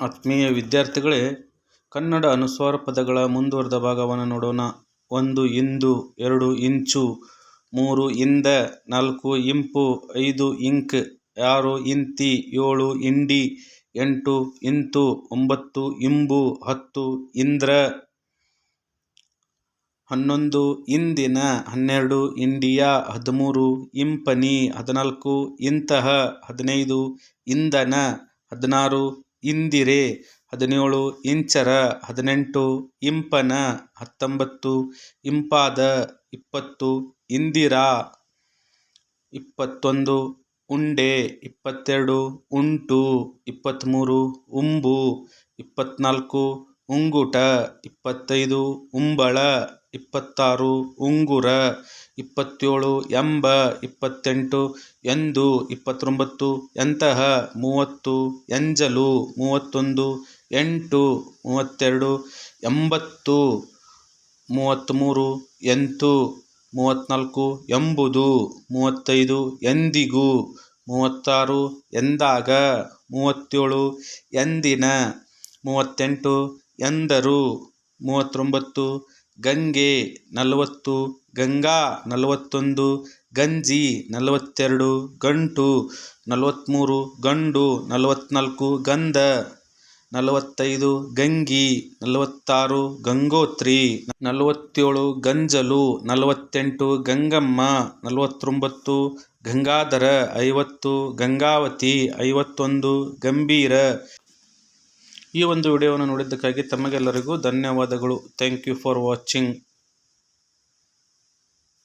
ಆತ್ಮೀಯ ವಿದ್ಯಾರ್ಥಿಗಳೇ, ಕನ್ನಡ ಅನುಸ್ವಾರ ಪದಗಳ ಮುಂದುವರೆದ ಭಾಗವನ್ನು ನೋಡೋಣ. ಒಂದು ಇಂದು, ಎರಡು ಇಂಚು, ಮೂರು ಇಂದ, ನಾಲ್ಕು ಇಂಪು, ಐದು ಇಂಕ್, ಆರು ಇಂತಿ, ಏಳು ಇಂಡಿ, ಎಂಟು ಇಂತು, ಒಂಬತ್ತು ಇಂಬು, ಹತ್ತು ಇಂದ್ರ, ಹನ್ನೊಂದು ಇಂದಿನ, ಹನ್ನೆರಡು ಇಂಡಿಯಾ, ಹದಿಮೂರು ಇಂಪನಿ, ಹದಿನಾಲ್ಕು ಇಂತಹ, ಹದಿನೈದು ಇಂದನ ಹದಿನಾರು ಇಂದಿರೆ ಹದಿನೇಳು ಇಂಚರ ಹದಿನೆಂಟು ಇಂಪನ ಹತ್ತೊಂಬತ್ತು ಇಂಪಾದ ಇಪ್ಪತ್ತು ಇಂದಿರಾ ಇಪ್ಪತ್ತೊಂದು ಉಂಡೆ ಇಪ್ಪತ್ತೆರಡು ಉಂಟು ಇಪ್ಪತ್ತ್ಮೂರು ಉಂಬು ಇಪ್ಪತ್ತ್ನಾಲ್ಕು ಉಂಗುಟ ಇಪ್ಪತ್ತೈದು, ಉಂಬಳ ಇಪ್ಪತ್ತಾರು, ಉಂಗುರ ಇಪ್ಪತ್ತೇಳು, ಎಂಬ ಇಪ್ಪತ್ತೆಂಟು, ಎಂದು ಇಪ್ಪತ್ತೊಂಬತ್ತು, ಎಂತಹ ಮೂವತ್ತು, ಎಂಜಲು ಮೂವತ್ತೊಂದು, ಎಂಟು ಮೂವತ್ತೆರಡು, ಎಂಬತ್ತು ಮೂವತ್ತ್ಮೂರು ಎಂತು ಮೂವತ್ತ್ನಾಲ್ಕು, ಎಂಬುದು ಮೂವತ್ತೈದು, ಎಂದಿಗೂ ಮೂವತ್ತಾರು, ಎಂದಾಗ ಮೂವತ್ತೇಳು, ಎಂದಿನ ಮೂವತ್ತೆಂಟು ಎಂದರು. ಮೂವತ್ತೊಂಬತ್ತು, ಗಂಗೆ ನಲವತ್ತು, ಗಂಗಾ ನಲವತ್ತೊಂದು, ಗಂಜಿ ನಲವತ್ತೆರಡು, ಗಂಟು ನಲವತ್ತ್ಮೂರು ಗಂಡು ನಲವತ್ತ್ನಾಲ್ಕು ಗಂಧ ನಲವತ್ತೈದು, ಗಂಗಿ ನಲವತ್ತಾರು, ಗಂಗೋತ್ರಿ ನಲವತ್ತೇಳು, ಗಂಜಲು ನಲವತ್ತೆಂಟು, ಗಂಗಮ್ಮ ನಲವತ್ತೊಂಬತ್ತು, ಗಂಗಾಧರ ಐವತ್ತು, ಗಂಗಾವತಿ ಐವತ್ತೊಂದು, ಗಂಭೀರ ಈ ಒಂದು ವಿಡಿಯೋವನ್ನು ನೋಡಿದ್ದಕ್ಕಾಗಿ ತಮಗೆಲ್ಲರಿಗೂ ಧನ್ಯವಾದಗಳು. Thank you for watching